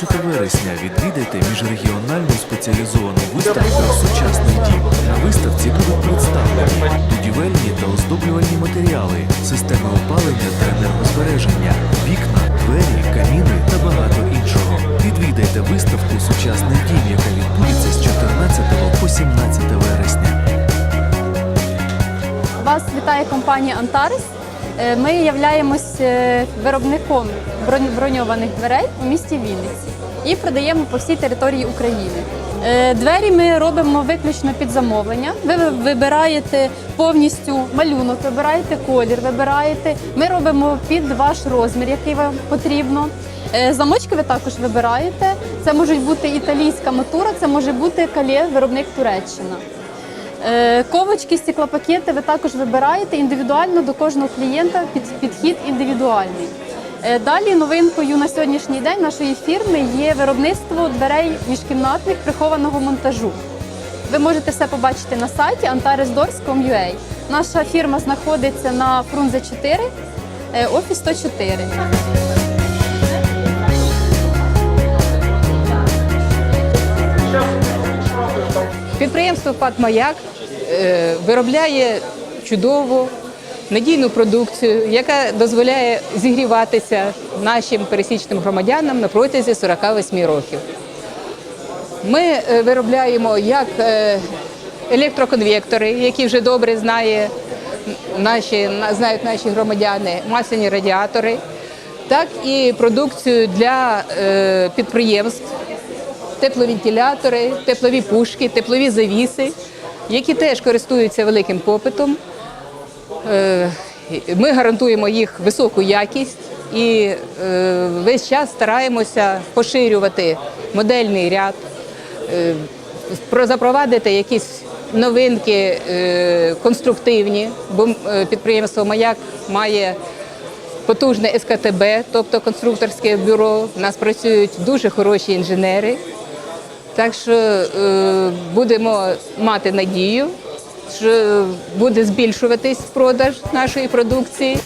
14 вересня відвідайте міжрегіональну спеціалізовану виставку Сучасний дім. На виставці будуть представлені будівельні та оздоблювальні матеріали, системи опалення та енергозбереження, вікна, двері, каміни та багато іншого. Відвідайте виставку Сучасний дім, яка відбудеться з 14 по 17 вересня. Вас вітає компанія Антарес. Е, Ми являємось е, виробником бронь- броньованих дверей у місті Вінниці і продаємо по всій території України. Е, Двері ми робимо виключно під замовлення. Ви ви- вибираєте повністю малюнок, вибираєте колір, вибираєте. Ми робимо під ваш розмір, який вам потрібно. Замочки ви також вибираєте. Це можуть бути італійська матура, це може бути калє, виробник Туреччина. Е, Ковочки, стеклопакети ви також вибираєте індивідуально до кожного клієнта підхід індивідуальний. Е, Далі новинкою на сьогоднішній день нашої фірми є виробництво дверей міжкімнатних прихованого монтажу. Ви можете все побачити на сайті antaresdoors.com.ua. Наша фірма знаходиться на Фрунзе 4, е, офіс 104. Підприємство «ПАТ Маяк е, виробляє чудову надійну продукцію, яка дозволяє зігріватися нашим пересічним громадянам на протязі 48 років. Ми е, виробляємо як е, електроконвектори, які вже добре знає наші, знають наші громадяни, масляні радіатори, так і продукцію для е, підприємств, тепловентилятори, теплові пушки, теплові завіси, які теж користуються великим попитом. Е, Ми гарантуємо їх високу якість і е, весь час стараємося поширювати модельний ряд, е, запровадити якісь новинки конструктивні, бо підприємство Маяк має потужне СКТБ, тобто конструкторське бюро. У нас працюють дуже хороші інженери. Так що е, будемо мати надію, що буде збільшуватись продаж нашої продукції.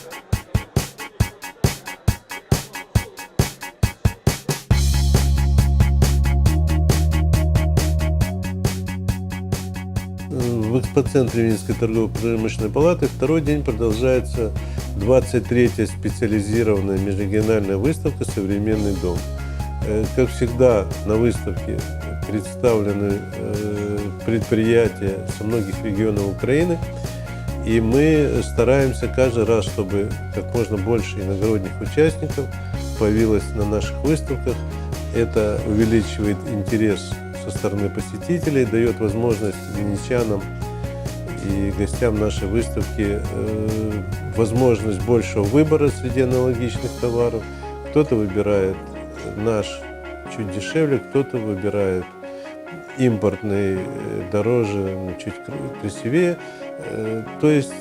В экспоцентре Минской торгово-промышленной палаты второй день продолжается 23-я специализированная межрегиональная выставка «Современный дом». Э, Как всегда, на выставке представлены э, предприятия со многих регионов Украины, и мы стараемся каждый раз, чтобы как можно больше иногородних участников появилось на наших выставках. Это увеличивает интерес со стороны посетителей, дает возможность венечанам и гостям нашей выставки э, возможность большего выбора среди аналогичных товаров. Кто-то выбирает наш чуть дешевле, кто-то выбирает импортный э, дороже, но чуть кр- красивее. Э, То есть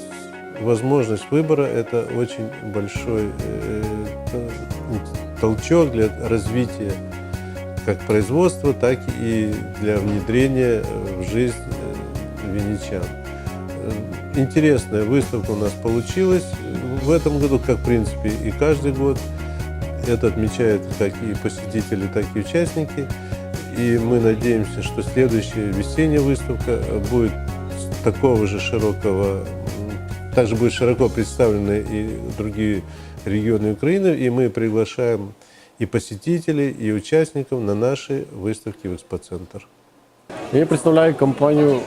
возможность выбора – это очень большой э, толчок для развития как производства, так и для внедрения в жизнь венечан. Интересная выставка у нас получилась в этом году, как в принципе и каждый год. Это отмечают как и посетители, так и участники. И мы надеемся, что следующая весенняя выставка будет такого же широкого, также будет широко представлены и другие регионы Украины, и мы приглашаем и посетителей, и участников на наши выставки в экспоцентр. Я представляю компанию,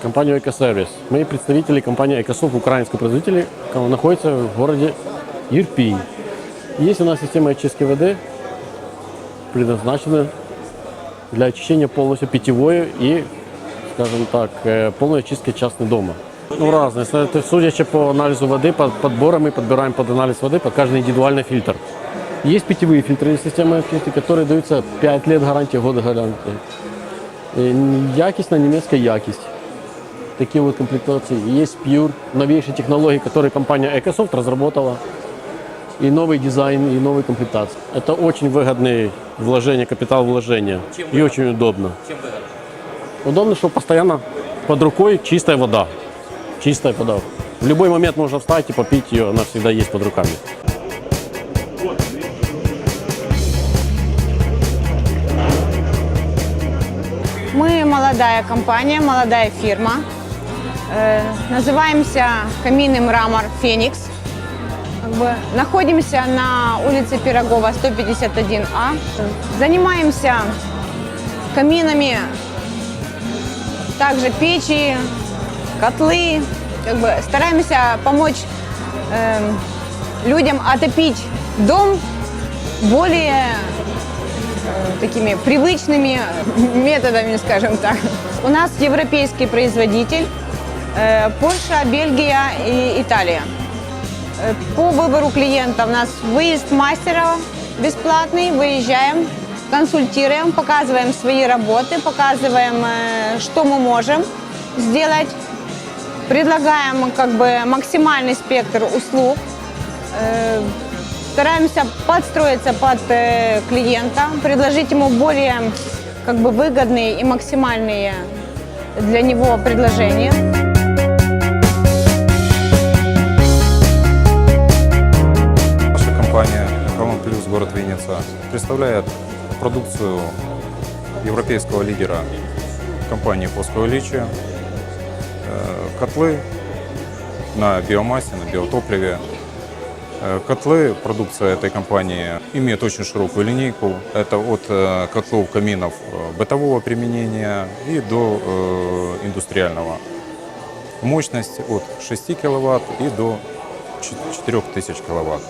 компанию «Экосервис». Мы представители компании «Экософт», украинского производителя, находится в городе Ирпинь. Есть у нас система очистки воды, предназначена для очищения полностью питьевой и, скажем так, э, полной очистки частного дома. Ну, разные. Это, Судя по анализу воды, по подборам мы подбираем под анализ воды под каждый индивидуальный фильтр. Есть питьевые фильтры системы очистки, которые даются 5 лет гарантии, год гарантии. Е, Якісна німецька якість. Такі вот комплектации. Есть Pure, новейшие технологии, которые компания Ecosoft разработала. И новый дизайн, и новые комплектации. Это очень выгодные вложения, капитал вложения. и очень удобно. Чем выгодно? Удобно, что постоянно под рукой чистая вода. Чистая вода. В любой момент можно встать и попить ее, она всегда есть под руками. Мы молодая компания, молодая фирма. Э, Называемся «Каминный мрамор Феникс». Бы находимся на улице Пирогова, 151А. Занимаемся каминами, также печи, котлы. Как бы стараемся помочь эм, людям отопить дом более э, такими привычными методами, скажем так. У нас европейский производитель, э, Польша, Бельгия и Италия. По выбору клиента у нас выезд мастера бесплатный, выезжаем, консультируем, показываем свои работы, показываем, что мы можем сделать, предлагаем как бы максимальный спектр услуг, стараемся подстроиться под клиента, предложить ему более как бы выгодные и максимальные для него предложения. Винница» представляет продукцию европейского лидера компании «Плоское личие». Э, Котлы на биомассе, на биотопливе. Э, Котлы, продукция этой компании, имеет очень широкую линейку. Это от э, котлов каминов бытового применения и до индустриального. Мощность от 6 киловатт и до 4000 киловатт.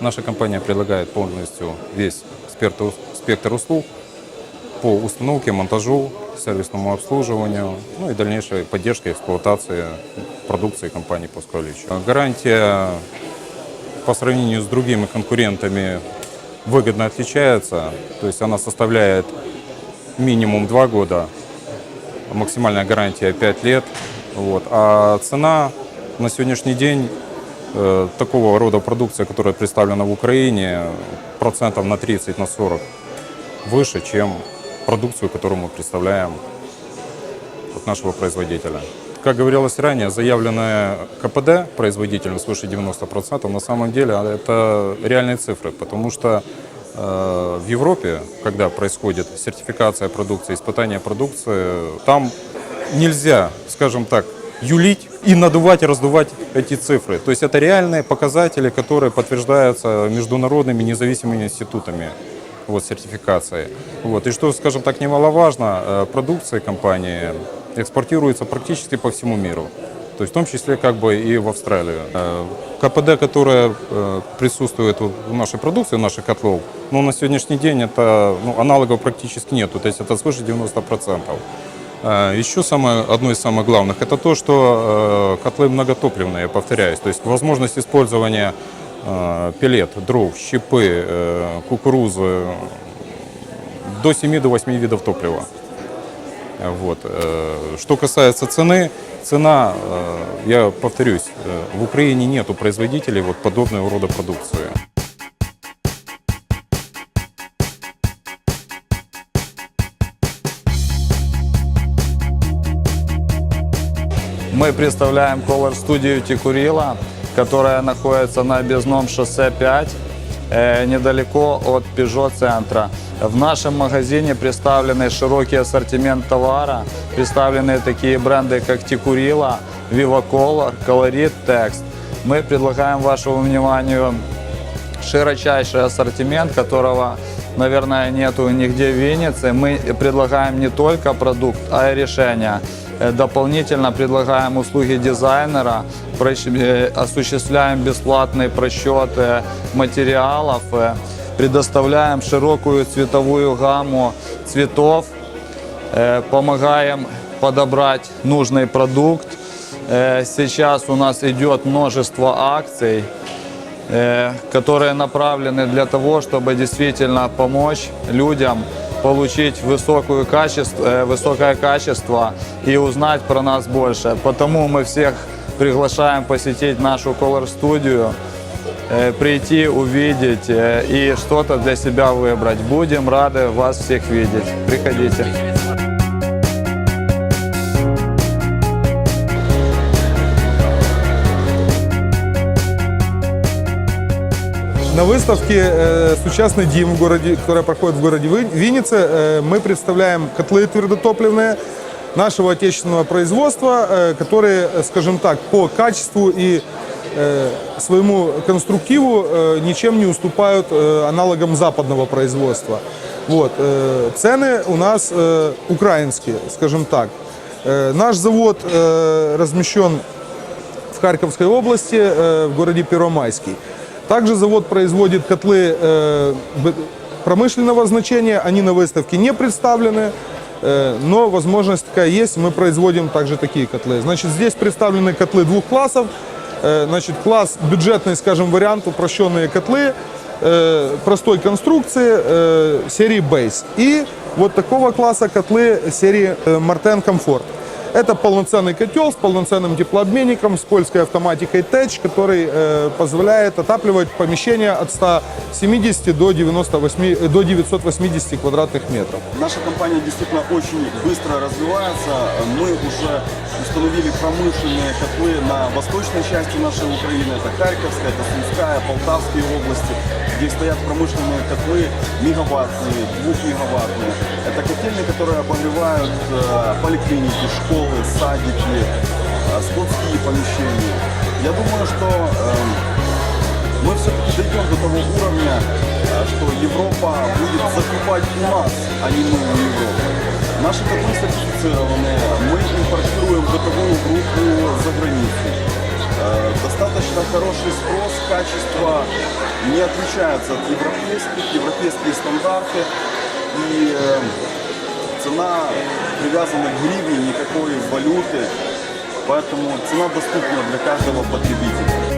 Наша компания предлагает полностью весь спектр, услуг по установке, монтажу, сервисному обслуживанию, ну и дальнейшей поддержке эксплуатации продукции компании «Пускалич». Гарантия по сравнению с другими конкурентами выгодно отличается, то есть она составляет минимум 2 года, максимальная гарантия 5 лет. Вот. А цена на сегодняшний день такого рода продукция, которая представлена в Украине, процентов на 30, на 40 выше, чем продукцию, которую мы представляем от нашего производителя. Как говорилось ранее, заявленная КПД производительность свыше 90%, на самом деле это реальные цифры, потому что э, в Европе, когда происходит сертификация продукции, испытание продукции, там нельзя, скажем так, юлить и надувать раздувать эти цифры. То есть это реальные показатели, которые подтверждаются международными независимыми институтами вот, сертификации. Вот. И что, скажем так, немаловажно, э, продукция компании экспортируется практически по всему миру. То есть в том числе как бы и в Австралию. Э, КПД, которое э, присутствует в нашей продукции, в наших котлов, ну, на сегодняшний день это ну, аналогов практически нету, то есть это свыше 90%. Э, Еще самое, одно из самых главных, это то, что э, котлы многотопливные, повторяюсь, то есть возможность использования э, пелет, дров, щепы, э, кукурузы, до 7 до 8 видов топлива. Вот. Что касается цены, цена, я повторюсь, в Украине нету производителей вот подобного рода продукции. Мы представляем Color студию Тикурила, которая находится на объездном шоссе 5, э, недалеко от Peugeot центра. В нашем магазине представлены широкий ассортимент товара, представлены такие бренды, как Тикурила, Viva Color, Colorit, Text. Мы предлагаем вашему вниманию широчайший ассортимент, которого, наверное, нету нигде в Виннице. Мы предлагаем не только продукт, а и решения. Э, Дополнительно предлагаем услуги дизайнера, э, осуществляем бесплатный просчет э, материалов, э, предоставляем широкую цветовую гамму цветов, помогаем подобрать нужный продукт. Сейчас у нас идет множество акций, которые направлены для того, чтобы действительно помочь людям получить высокую качество, э, высокое качество и узнать про нас больше. Потому мы всех приглашаем посетить нашу Color студию, э, прийти, увидеть э, и что-то для себя выбрать. Будем рады вас всех видеть. Приходите. На выставке э, «Сучасный Дим», в городе, которая проходит в городе Ви- Виннице, э, мы представляем котлы твердотопливные нашего отечественного производства, э, которые, скажем так, по качеству и своему конструктиву ничем не уступают аналогам западного производства. Вот, цены у нас украинские, скажем так. Наш завод размещен в Харьковской области, в городе Первомайский. Также завод производит котлы э, промышленного значения, они на выставке не представлены, э, но возможность такая есть, мы производим также такие котлы. Значит, здесь представлены котлы двух классов, Э, значит, класс бюджетный, скажем, вариант, упрощенные котлы, простой конструкции серии Base. И вот такого класса котлы серии Marten Comfort. Это полноценный котел с полноценным теплообменником, с польской автоматикой TECH, который э, позволяет отапливать помещение от 170 до, 98, э, до 980 квадратных метров. Наша компания действительно очень быстро развивается. Мы уже установили промышленные котлы на восточной части нашей Украины. Это Харьковская, это Сумская, Полтавские области, где стоят промышленные котлы мегаваттные, двухмегаваттные. Это котельные, которые обогревают э, поликлиники, школы, садики, э, складские помещения. Я думаю, что эм, мы все-таки дойдем до того уровня, э, что Европа будет закупать у нас, а не мы у Европы. Наши котлы сертифицированы, мы импортируем бытовую группу за границу. Э, Достаточно хороший спрос, качество не отличается от европейских, европейские стандарты. И э, цена привязана к гривне, никакой валюты. Поэтому цена доступна для каждого потребителя.